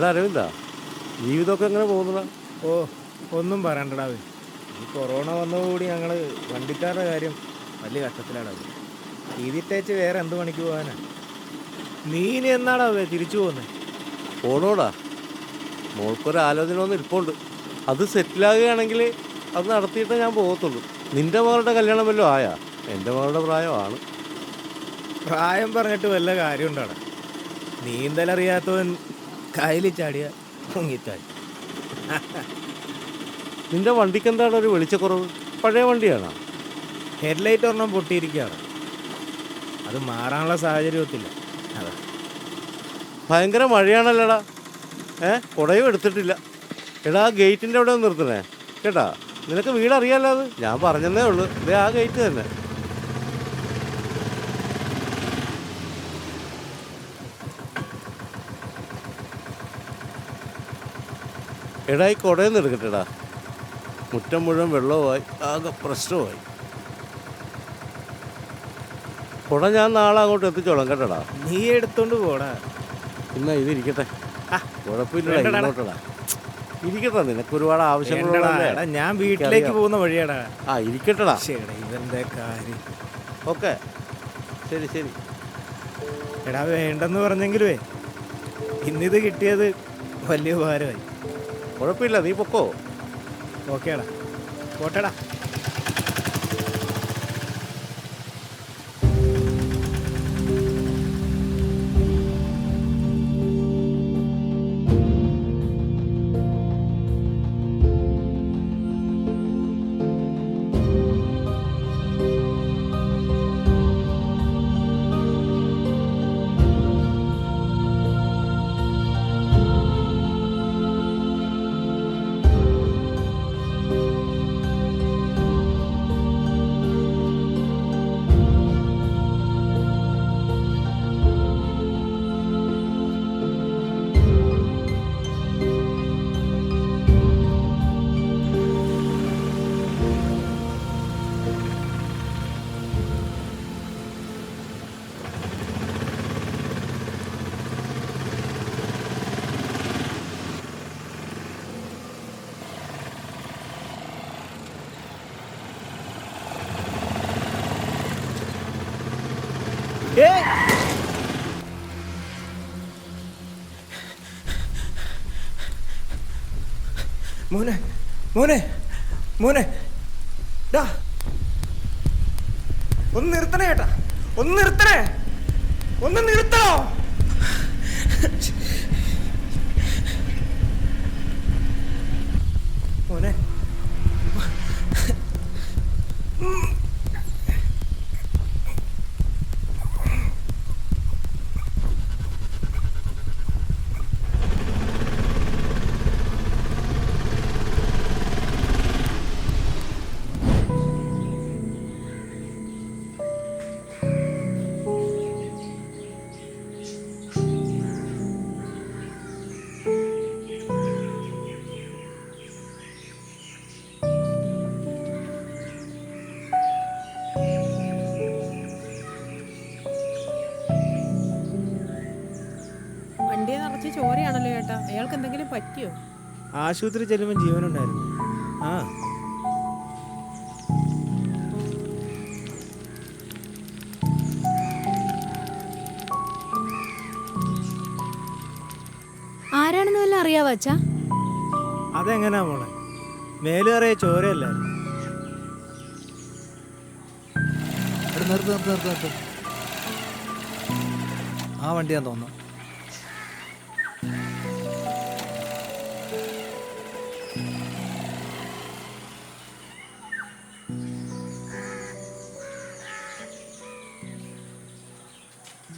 എടാ അരവിന്ദ ജീവിതമൊക്കെ എങ്ങനെ പോകുന്നതാ ഓ ഒന്നും പറയണ്ടടാ ഈ കൊറോണ വന്നതുകൂടി ഞങ്ങൾ വണ്ടിക്കാരുടെ കാര്യം വലിയ കഷ്ടത്തിലാണ് ചെയ്തിട്ടേച്ച് വേറെ എന്ത് പണിക്ക് പോകാനാ? നീ ഇനി എന്നാടാ തിരിച്ചു പോകുന്നത് പോണോടാ. മോൾക്കൊരു ആലോചന ഒന്ന് ഇരിപ്പുണ്ട്. അത് സെറ്റിലാകുകയാണെങ്കിൽ അത് നടത്തിയിട്ടേ ഞാൻ പോകത്തുള്ളൂ. നിന്റെ മകളുടെ കല്യാണം വല്ലതും ആയാ? എന്റെ മകളുടെ പ്രായമാണ്. പ്രായം പറഞ്ഞിട്ട് വല്ല കാര്യം ഉണ്ടാടാ നീന്തലറിയാത്തവൻ കയ്യിൽ ചാടിയ പൊങ്ങിത്താടി നിന്റെ വണ്ടിക്ക് എന്താണ് ഒരു വെളിച്ചക്കുറവ്? പഴയ വണ്ടിയാണോ? ഹെഡ്ലൈറ്റ് ഒരെണ്ണം പൊട്ടിയിരിക്കുകയാണ്. അത് മാറാനുള്ള സാഹചര്യം ഒത്തില്ല അതാ. ഭയങ്കര മഴയാണല്ലോടാ. ഏ? കുടയും എടുത്തിട്ടില്ല. എടാ ആ ഗേറ്റിന്റെ അവിടെ നിർത്തണേ. കേട്ടാ നിനക്ക് വീടറിയാലോ അത്? ഞാൻ പറഞ്ഞതേ ഉള്ളൂ. ഇതേ ആ ഗേറ്റ് തന്നെ. എടാ ഈ കുടയൊന്നും എടുക്കട്ടെടാ. മുറ്റം മുഴുവൻ വെള്ളവുമായി ആകെ പ്രശ്നമായി കുട ഞാൻ നാളെ അങ്ങോട്ട് എത്തിച്ചോളാം കേട്ടടാ. നീ എടുത്തോണ്ട് പോടാ. എന്നാ ഇതിരിക്കട്ടെ. ആ, കുഴപ്പമില്ലടാ ഇങ്ങോട്ടടാ. ഇരിക്കട്ടെ നിനക്ക് ഒരുപാട് ആവശ്യങ്ങളുള്ള ഞാൻ വീട്ടിലേക്ക് പോകുന്ന വഴിയാടാ. ആ ഇരിക്കട്ടെടാ. ഇവന്റെ കാര്യം? ഓക്കെ. ശരി ശരി. എടാ വേണ്ടെന്ന് പറഞ്ഞെങ്കിലുവേ ഇന്നിത് കിട്ടിയത് വലിയ ഉപകാരമായി. കുഴപ്പമില്ല നീ പൊക്കോ. ഓക്കേടാ. പോട്ടെടാ. മോനെ മോനെ. ഡാ. ഒന്ന് നിർത്തണേ ഏട്ടാ. ഒന്ന് നിർത്തണേ. ഒന്ന് നിർത്തണോ? മോനെ. അയാൾക്ക് എന്തെങ്കിലും പറ്റിയോ? ആശുപത്രി ചെല്ലുമ്പോൾ ജീവനുണ്ടായിരുന്നു. ആ. ആരാണെന്ന് വല്ല അറിയാവോ അച്ഛാ? അതെങ്ങനാ മോളെ? മേലേറിയ ചോരയല്ലായിരുന്നു നിർത്ത് നിർത്ത് നിർത്ത് നിർത്ത്. ആ വണ്ടിയാന്ന് തോന്നുന്നു.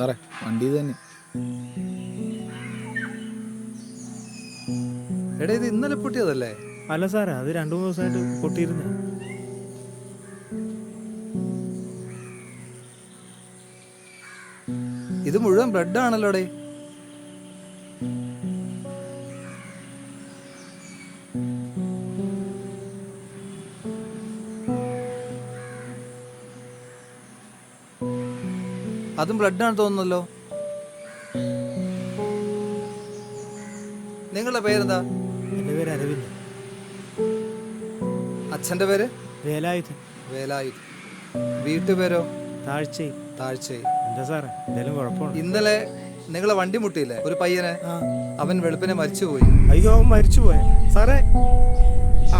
സാറേ വണ്ടി ഇത് തന്നെ എടാ ഇത് ഇന്നലെ പൊട്ടിയതല്ലേ? അല്ല സാറേ അത് രണ്ടു മൂന്ന് ദിവസമായിട്ട് പൊട്ടിയിരുന്നു ഇത് മുഴുവൻ ബ്ലഡ് ആണല്ലോടെ അതും ബ്ലഡ് ആണ് തോന്നുന്നല്ലോ. നിങ്ങളുടെ പേരെന്താ? എന്റെ പേര് അരവിന്ദ്. അച്ഛന്റെ പേര്? വേലായുധൻ. വേലായുധ് വീട്ടുപേരോ താഴ്ചയും താഴ്ചയിൽ എന്താ സാറേ? എന്തായാലും കുഴപ്പമില്ല ഇന്നലെ നിങ്ങളെ വണ്ടി മുട്ടിയില്ലേ? ഒരു പയ്യനെ? അവൻ വെളുപ്പിനെ മരിച്ചുപോയി. അയ്യോ അവൻ മരിച്ചു പോയ സാറേ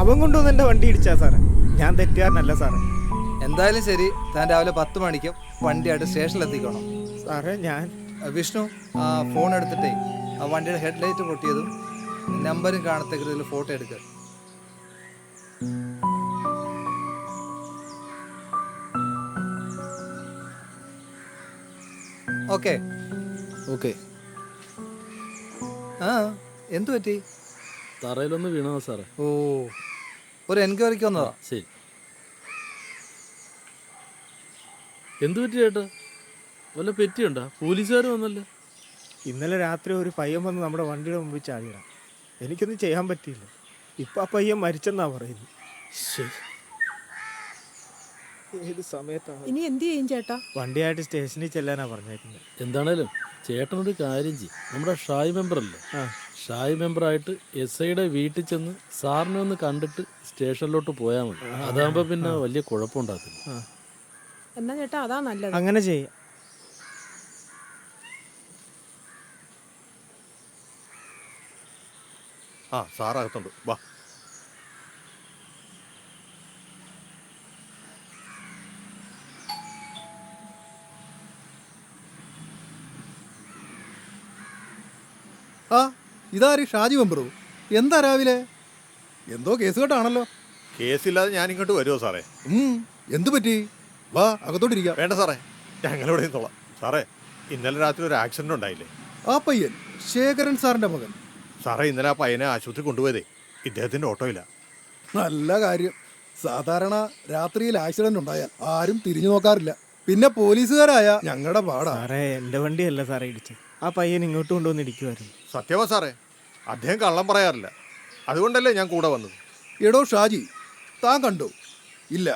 അവൻ കൊണ്ടുവന്ന് എന്റെ വണ്ടി ഇടിച്ചാ സാറേ? ഞാൻ തെറ്റുകാരനല്ല സാറേ. എന്തായാലും ശരി താൻ രാവിലെ പത്ത് മണിക്ക് വണ്ടിയായിട്ട് സ്റ്റേഷനിൽ എത്തിക്കണം സാറേ ഞാൻ. വിഷ്ണു ആ ഫോൺ എടുത്തിട്ടേ ആ വണ്ടിയുടെ ഹെഡ്ലൈറ്റ് പൊട്ടിയതും നമ്പരും കാണത്തക്ക രീതിയിൽ ഫോട്ടോ എടുക്കുക ഓക്കെ ഓക്കെ ആ എന്തു പറ്റി? തറയിലൊന്ന് വീണതാ സാറേ. ഓ ഒരു എൻക്വയറിക്ക് വന്നതാ? ശരി. എന്തു പറ്റി ചേട്ടാ? വല്ല പെറ്റിയുണ്ടോ? പോലീസുകാർ വന്നല്ലേ? ഇന്നലെ രാത്രി ഒരു പയ്യൻ വന്ന് നമ്മുടെ വണ്ടിയുടെ മുമ്പിൽ ചാടിയിടാം എനിക്കൊന്നും ചെയ്യാൻ പറ്റിയില്ല. ഇപ്പം ആ പയ്യൻ മരിച്ചെന്നാ പറയുന്നത്. ഏത് സമയത്താണ്? ഇനി എന്ത് ചെയ്യും ചേട്ടാ? വണ്ടിയായിട്ട് സ്റ്റേഷനിൽ ചെല്ലാനാ പറഞ്ഞേക്കുന്നത്. എന്താണേലും ചേട്ടനൊരു കാര്യം ചെയ്യും. നമ്മുടെ ഷായ് മെമ്പറല്ലേ? ആ. ഷായ് മെമ്പറായിട്ട് എസ് ഐയുടെ വീട്ടിൽ ചെന്ന് സാറിനെ ഒന്ന് കണ്ടിട്ട് സ്റ്റേഷനിലോട്ട് പോയാൽ മതി. അതാകുമ്പോൾ പിന്നെ വലിയ കുഴപ്പമുണ്ടാക്കില്ല ആ. എന്നാ ചേട്ടാ അതാ നല്ലത്. അങ്ങനെ ചെയ്യാം. ആ സാറകത്തുണ്ട് വാ. ആ ഇതാര്? ഷാജി വെമ്പറു എന്താ രാവിലെ? എന്തോ കേസ് കേട്ടാണല്ലോ. കേസില്ലാതെ ഞാൻ ഇങ്ങോട്ട് വരുമോ സാറേ? ഉം എന്തു പറ്റി? വാ അകത്തോട്ടിരിക്കാം. വേണ്ട സാറേ ഞങ്ങളിവിടെ നിന്നോളാം സാറേ ഇന്നലെ രാത്രി ഒരു ആക്സിഡന്റ് ഉണ്ടായില്ലേ? ആ പയ്യൻ ശേഖരൻ സാറിന്റെ മകൻ. സാറേ ഇന്നലെ ആ പയ്യനെ ആശുപത്രി കൊണ്ടുപോയതേ ഇദ്ദേഹത്തിന്റെ ഓട്ടോയില്ല നല്ല കാര്യം. സാധാരണ രാത്രിയിൽ ആക്സിഡന്റ് ഉണ്ടായാൽ ആരും തിരിഞ്ഞു നോക്കാറില്ല. പിന്നെ പോലീസുകാരായ ഞങ്ങളുടെ പാടാ. സാറേ എന്റെ വണ്ടിയല്ല സാറേ ഇടിച്ചത്. ആ പയ്യൻ ഇങ്ങോട്ട് കൊണ്ടുവന്ന് ഇടിക്കുമായിരുന്നു സത്യമാ സാറേ അദ്ദേഹം കള്ളം പറയാറില്ല. അതുകൊണ്ടല്ലേ ഞാൻ കൂടെ വന്നത്? എടോ ഷാജി താൻ കണ്ടോ? ഇല്ല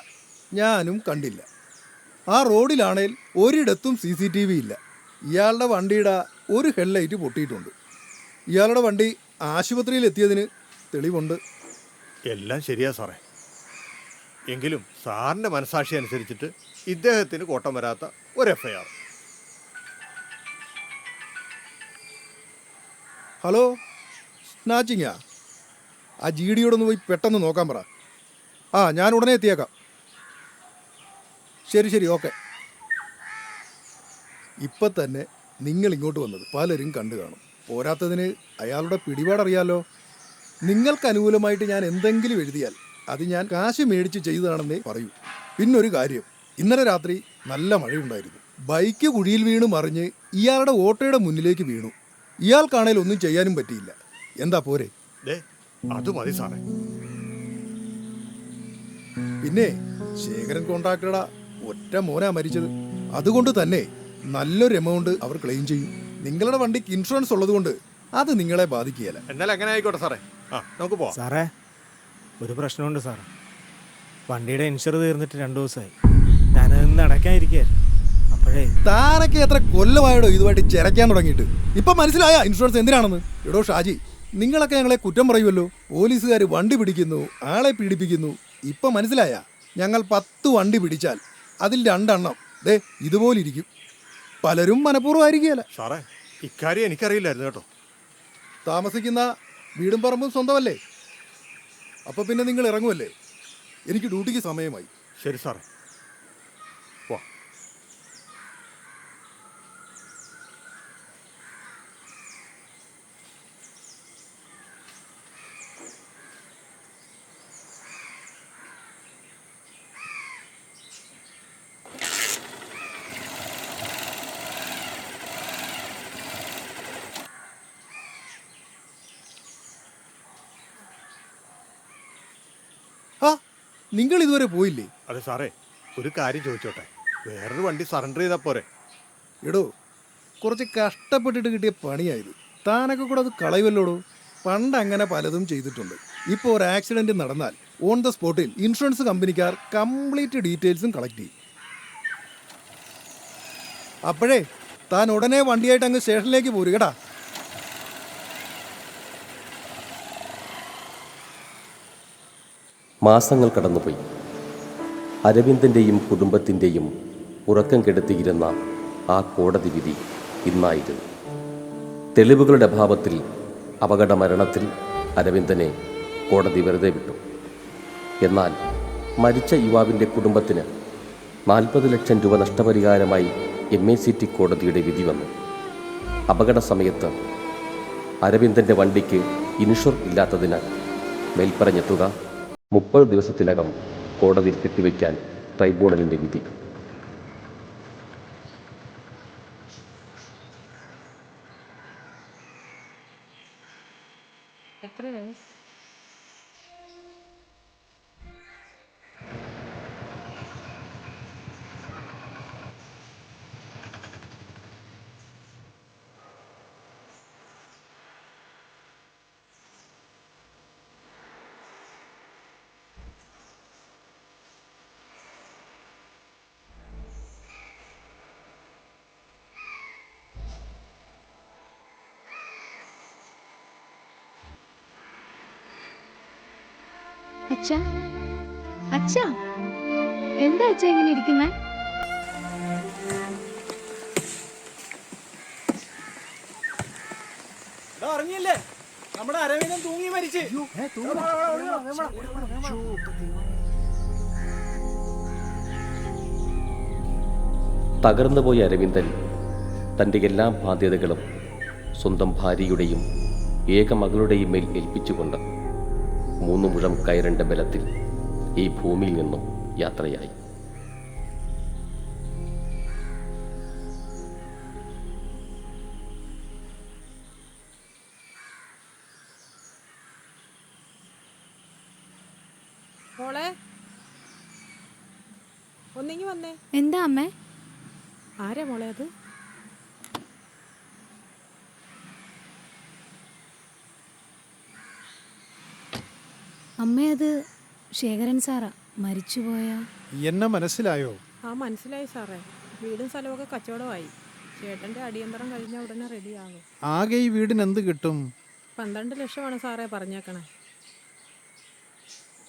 ഞാനും കണ്ടില്ല. ആ റോഡിലാണേൽ ഒരിടത്തും സി സി ടി വി ഇല്ല. ഇയാളുടെ വണ്ടിയുടെ ഒരു ഹെഡ്ലൈറ്റ് പൊട്ടിയിട്ടുണ്ട്. ഇയാളുടെ വണ്ടി ആശുപത്രിയിൽ എത്തിയതിന് തെളിവുണ്ട്. എല്ലാം ശരിയാ സാറേ. എങ്കിലും സാറിന്റെ മനസാക്ഷി അനുസരിച്ചിട്ട് ഇദ്ദേഹത്തിന് കോട്ടം വരാത്ത ഒരു എഫ് ഐ ആർ ഹലോ സ്നാച്ചിങ്ങാ? ആ ജി ഡിയോടൊന്ന് പോയി പെട്ടെന്ന് നോക്കാൻ പറ. ആ ഞാൻ ഉടനെ എത്തിയേക്കാം. ശരി ശരി ഓക്കെ. ഇപ്പം തന്നെ നിങ്ങൾ ഇങ്ങോട്ട് വന്നത് പലരും കണ്ടു കാണും. പോരാത്തതിന് അയാളുടെ പിടിപാടറിയാലോ? നിങ്ങൾക്ക് അനുകൂലമായിട്ട് ഞാൻ എന്തെങ്കിലും എഴുതിയാൽ അത് ഞാൻ കാശ് മേടിച്ച് ചെയ്തതാണെന്നേ പറയൂ. പിന്നൊരു കാര്യം ഇന്നലെ രാത്രി നല്ല മഴയുണ്ടായിരുന്നു. ബൈക്ക് കുഴിയിൽ വീണ് മറിഞ്ഞ് ഇയാളുടെ ഓട്ടോയുടെ മുന്നിലേക്ക് വീണു. ഇയാൾക്കാണേൽ ഒന്നും ചെയ്യാനും പറ്റിയില്ല. എന്താ പോരെ? അത് മതി സാറേ. പിന്നെ ശേഖരൻ കോൺട്രാക്ടറുടെ. ഒറ്റ മോനാ മരിച്ചത്. അതുകൊണ്ട് തന്നെ നല്ലൊരു എമൗണ്ട് അവർ ക്ലെയിം ചെയ്യും. നിങ്ങളുടെ വണ്ടിക്ക് ഇൻഷുറൻസ് ഉള്ളതുകൊണ്ട് അത് നിങ്ങളെ ബാധിക്കുകയില്ല. എന്നാൽ അങ്ങനെ ആയിക്കോട്ടെ സാറേ. ആ നമുക്ക് പോവാം. സാറേ ഒരു പ്രശ്നമുണ്ട് സാർ വണ്ടിയുടെ ഇൻഷുർ തീർന്നിട്ട് രണ്ടു ദിവസമായി. ഞാനത് ഇന്ന് അടയ്ക്കാനിരിക്കുകയായിരുന്നു. അപ്പോഴേ താനൊക്കെ എത്ര കൊല്ലമായടോ ഇതുമായിട്ട് ചിരയ്ക്കാൻ തുടങ്ങിയിട്ട്? ഇപ്പൊ മനസ്സിലായ ഇൻഷുറൻസ് എന്തിനാണെന്ന്? എടോ ഷാജി നിങ്ങളൊക്കെ ഞങ്ങളെ കുറ്റം പറയുമല്ലോ. പോലീസുകാർ വണ്ടി പിടിക്കുന്നു ആളെ പീഡിപ്പിക്കുന്നു. ഇപ്പൊ മനസ്സിലായ ഞങ്ങൾ പത്ത് വണ്ടി പിടിച്ചാൽ അതിൽ രണ്ടെണ്ണം. ദേ ഇതുപോലിരിക്കും. പലരും മനഃപൂർവമായിരിക്കുകയല്ല. സാറേ ഇക്കാര്യം എനിക്കറിയില്ലായിരുന്നു കേട്ടോ. താമസിക്കുന്ന വീടും പറമ്പും സ്വന്തമല്ലേ? അപ്പൊ പിന്നെ നിങ്ങൾ ഇറങ്ങുമല്ലേ എനിക്ക് ഡ്യൂട്ടിക്ക് സമയമായി. ശരി സാറേ വാ ആ നിങ്ങൾ ഇതുവരെ പോയില്ലേ? അതെ സാറേ ഒരു കാര്യം ചോദിച്ചോട്ടെ. വേറൊരു വണ്ടി സറണ്ടർ ചെയ്താൽ പോരെ. എടോ കുറച്ച് കഷ്ടപ്പെട്ടിട്ട് കിട്ടിയ പണിയായത്. താനൊക്കെ കൂടെ അത് കളയുമല്ലോടോ പണ്ട് അങ്ങനെ പലതും ചെയ്തിട്ടുണ്ട്. ഇപ്പോൾ ഒരു ആക്സിഡന്റ് നടന്നാൽ ഓൺ ദ സ്പോട്ടിൽ ഇൻഷുറൻസ് കമ്പനിക്കാർ കംപ്ലീറ്റ് ഡീറ്റെയിൽസും കളക്ട് ചെയ്യും. അപ്പോഴേ താൻ ഉടനെ വണ്ടിയായിട്ട് അങ്ങ് സ്റ്റേഷനിലേക്ക് പോരുക മാസങ്ങൾ കടന്നുപോയി. അരവിന്ദന്റെയും കുടുംബത്തിന്റെയും ഉറക്കം കെടുത്തിയിരുന്ന ആ കോടതി വിധി ഇന്നായിരുന്നു. തെളിവുകളുടെ അഭാവത്തിൽ അപകട മരണത്തിൽ അരവിന്ദനെ കോടതി വെറുതെ വിട്ടു. എന്നാൽ മരിച്ച യുവാവിന്റെ കുടുംബത്തിന് നാൽപ്പത് ലക്ഷം രൂപ നഷ്ടപരിഹാരമായി എം എ സി ടി കോടതിയുടെ വിധി വന്നു. അപകട സമയത്ത് അരവിന്ദന്റെ വണ്ടിക്ക് ഇൻഷുർ ഇല്ലാത്തതിനാൽ മേൽപ്പറഞ്ഞ തുക മുപ്പത് ദിവസത്തിനകം കോടതിയിൽ കെട്ടിവയ്ക്കാൻ ട്രൈബ്യൂണലിന്റെ വിധി. അച്ഛാ? അച്ഛാ? എന്താ അച്ഛാ ഇങ്ങനെ ഇരിക്കുന്നേ? അറിഞ്ഞില്ലേ നമ്മുടെ അരവിന്ദൻ തൂങ്ങി മരിച്ച്. തകർന്നുപോയ അരവിന്ദൻ തന്റെ എല്ലാ ബാധ്യതകളും സ്വന്തം ഭാര്യയുടെയും ഏക മകളുടെയും മേൽ ഏൽപ്പിച്ചുകൊണ്ട് മൂന്ന് മുഴം കയറേണ്ട ബലത്തിൽ ഈ ഭൂമിയിൽ നിന്നും യാത്രയായി. മോളെ ഒന്നിങ്ങി വന്നേ. എന്താ അമ്മേ? ആരാ മോളെ അത്? അമ്മേ അത് ശേഖരൻ സാറാ. മരിച്ചുപോയ എന്നെ മനസ്സിലായോ? ആ മനസ്സിലായി സാറേ. വീടും സ്ഥലമൊക്കെ കച്ചവടമായി. ചേട്ടന്റെ അടിയന്തരം കഴിഞ്ഞ ഉടനെ റെഡി റെഡിയാകും. ആകെ ഈ വീടിന് എന്ത് കിട്ടും? പന്ത്രണ്ട് ലക്ഷമാണ് സാറേ പറഞ്ഞേക്കണേ.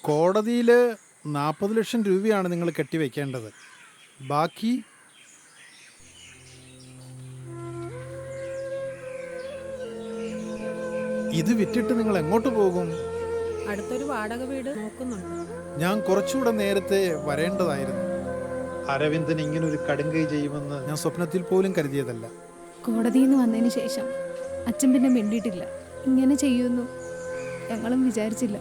കോടതിയിൽ നാൽപ്പത് ലക്ഷം രൂപയാണ് നിങ്ങൾ കെട്ടിവെക്കേണ്ടത്. ബാക്കി ഇത് വിറ്റിട്ട് നിങ്ങൾ എങ്ങോട്ട് പോകും? അടുത്തൊരു വാടക വീട് നോക്കുന്നുണ്ട്. ഞാൻ കുറച്ചുകൂടെ നേരത്തെ വരേണ്ടതായിരുന്നു. അരവിന്ദൻ ഇങ്ങനെ ഒരു കടുങ്കൈ ചെയ്യുമെന്ന് ഞാൻ സ്വപ്നത്തിൽ പോലും കരുതിയതല്ല. കോടതിയിൽ നിന്ന് വന്നതിന് ശേഷം അച്ഛൻ പിന്നെ മിണ്ടിയിട്ടില്ല. ഇങ്ങനെ ചെയ്യുന്നു. ഞങ്ങളും വിചാരിച്ചില്ല.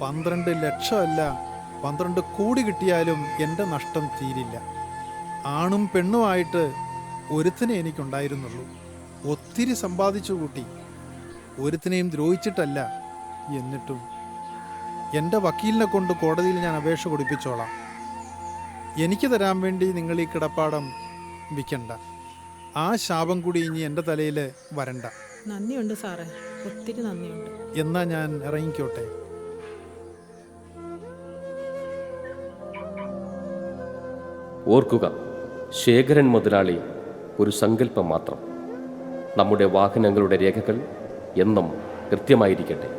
പന്ത്രണ്ട് ലക്ഷമല്ല പന്ത്രണ്ട് കോടി കിട്ടിയാലും എന്റെ നഷ്ടം തീരില്ല. ആണും പെണ്ണുമായിട്ട് ഒരുത്തിനെ എനിക്കുണ്ടായിരുന്നുള്ളൂ. ഒത്തിരി സമ്പാദിച്ചു കൂട്ടി. ഒരുത്തിനെയും ദ്രോഹിച്ചിട്ടല്ല എന്നിട്ടും. എന്റെ വക്കീലിനെ കൊണ്ട് കോടതിയിൽ ഞാൻ അപേക്ഷ കൊടുപ്പിച്ചോളാം. എനിക്ക് തരാൻ വേണ്ടി നിങ്ങൾ ഈ കിടപ്പാടം വിൽക്കണ്ട. ആ ശാപം കൂടി ഇനി എന്റെ തലയിൽ വരണ്ട. നന്ദിയുണ്ട് സാറേ. ഒത്തിരി നന്ദിയുണ്ട്. എന്നാ ഞാൻ ഇറങ്ങിക്കോട്ടെ. ഓർക്കുക ശേഖരൻ മുതലാളി ഒരു സങ്കല്പം മാത്രം. നമ്മുടെ വാഹനങ്ങളുടെ രേഖകൾ എന്നും കൃത്യമായിരിക്കട്ടെ.